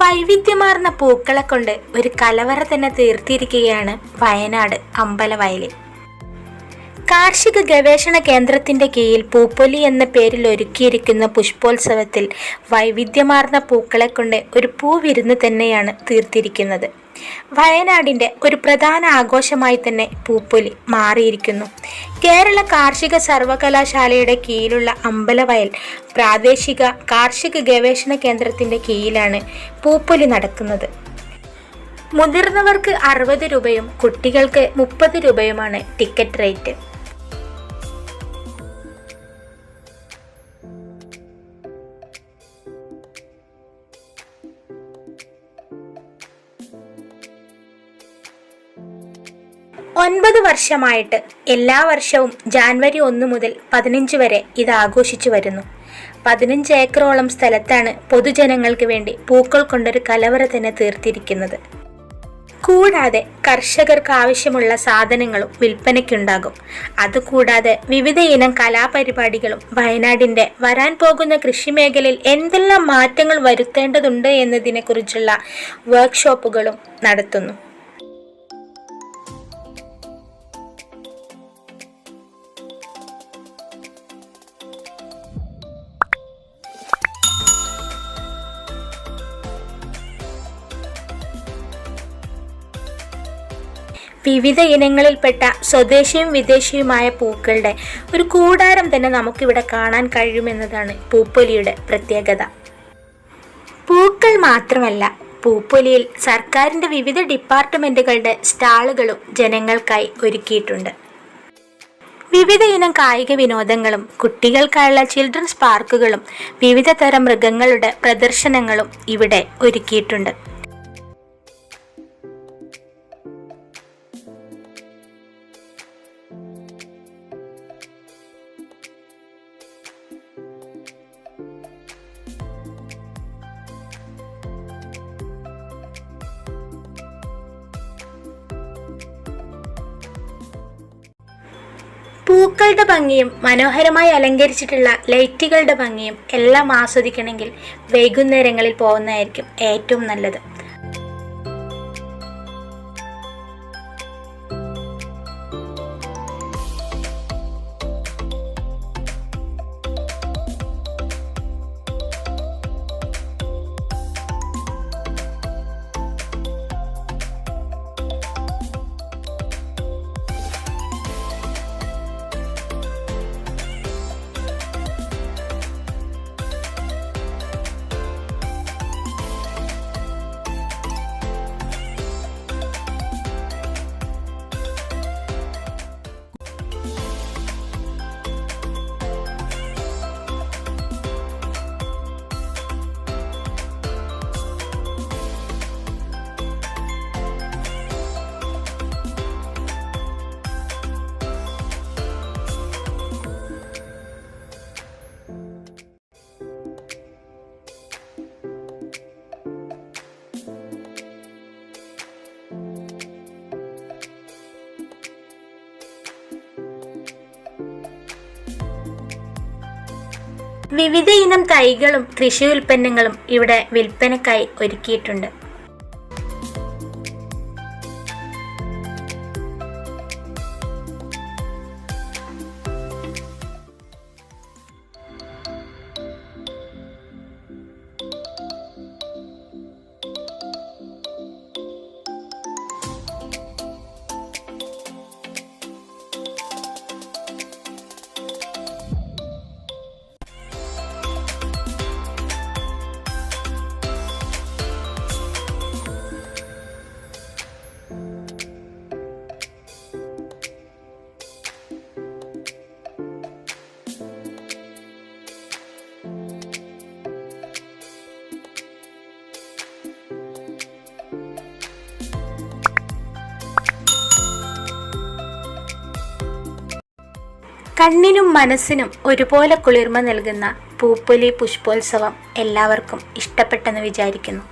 വൈവിധ്യമാർന്ന പൂക്കളെ കൊണ്ട് ഒരു കലവറ തന്നെ തീർത്തിരിക്കുകയാണ് വയനാട് അമ്പലവയലിൽ. കാർഷിക ഗവേഷണ കേന്ദ്രത്തിന്റെ കീഴിൽ പൂപ്പൊലി എന്ന പേരിൽ ഒരുക്കിയിരിക്കുന്ന പുഷ്പോത്സവത്തിൽ വൈവിധ്യമാർന്ന പൂക്കളെ കൊണ്ട് ഒരു പൂവിരുന്ന് തന്നെയാണ് തീർത്തിരിക്കുന്നത്. വയനാടിന്റെ ഒരു പ്രധാന ആഘോഷമായി തന്നെ പൂപ്പൊലി മാറിയിരിക്കുന്നു. കേരള കാർഷിക സർവകലാശാലയുടെ കീഴിലുള്ള അമ്പലവയൽ പ്രാദേശിക കാർഷിക ഗവേഷണ കേന്ദ്രത്തിന്റെ കീഴിലാണ് പൂപ്പൊലി നടക്കുന്നത്. മുതിർന്നവർക്ക് അറുപത് രൂപയും കുട്ടികൾക്ക് മുപ്പത് രൂപയുമാണ് ടിക്കറ്റ് റേറ്റ്. ഒൻപത് വർഷമായിട്ട് എല്ലാ വർഷവും ജാൻവരി ഒന്ന് മുതൽ പതിനഞ്ച് വരെ ഇത് ആഘോഷിച്ചു വരുന്നു. പതിനഞ്ച് ഏക്കറോളം സ്ഥലത്താണ് പൊതുജനങ്ങൾക്ക് വേണ്ടി പൂക്കൾ കൊണ്ടൊരു കലവറ തന്നെ തീർത്തിരിക്കുന്നത്. കൂടാതെ കർഷകർക്ക് ആവശ്യമുള്ള സാധനങ്ങളും വിൽപ്പനയ്ക്കുണ്ടാകും. അതുകൂടാതെ വിവിധ ഇനം കലാപരിപാടികളും വയനാടിന്റെ വരാൻ പോകുന്ന കൃഷിമേഖലയിൽ എന്തെല്ലാം മാറ്റങ്ങൾ വരുത്തേണ്ടതുണ്ട് എന്നതിനെക്കുറിച്ചുള്ള വർക്ക്ഷോപ്പുകളും നടത്തുന്നു. വിവിധ ഇനങ്ങളിൽപ്പെട്ട സ്വദേശിയും വിദേശിയുമായ പൂക്കളുടെ ഒരു കൂടാരം തന്നെ നമുക്കിവിടെ കാണാൻ കഴിയുമെന്നതാണ് പൂപ്പൊലിയുടെ പ്രത്യേകത. പൂക്കൾ മാത്രമല്ല പൂപ്പൊലിയിൽ സർക്കാരിന്റെ വിവിധ ഡിപ്പാർട്ട്മെന്റുകളുടെ സ്റ്റാളുകളും ജനങ്ങൾക്കായി ഒരുക്കിയിട്ടുണ്ട്. വിവിധ ഇനം കായിക വിനോദങ്ങളും കുട്ടികൾക്കായുള്ള ചിൽഡ്രൻസ് പാർക്കുകളും വിവിധ തരം മൃഗങ്ങളുടെ പ്രദർശനങ്ങളും ഇവിടെ ഒരുക്കിയിട്ടുണ്ട്. പൂക്കളുടെ ഭംഗിയും മനോഹരമായി അലങ്കരിച്ചിട്ടുള്ള ലൈറ്റുകളുടെ ഭംഗിയും എല്ലാം ആസ്വദിക്കണമെങ്കിൽ വൈകുന്നേരങ്ങളിൽ പോകുന്നതായിരിക്കും ഏറ്റവും നല്ലത്. വിവിധ ഇനം തൈകളും കൃഷി ഉൽപ്പന്നങ്ങളും ഇവിടെ വിൽപ്പനക്കായി ഒരുക്കിയിട്ടുണ്ട്. കണ്ണിനും മനസ്സിനും ഒരുപോലെ കുളിർമ നൽകുന്ന പൂപ്പൊലി പുഷ്പോത്സവം എല്ലാവർക്കും ഇഷ്ടപ്പെട്ടെന്ന് വിചാരിക്കുന്നു.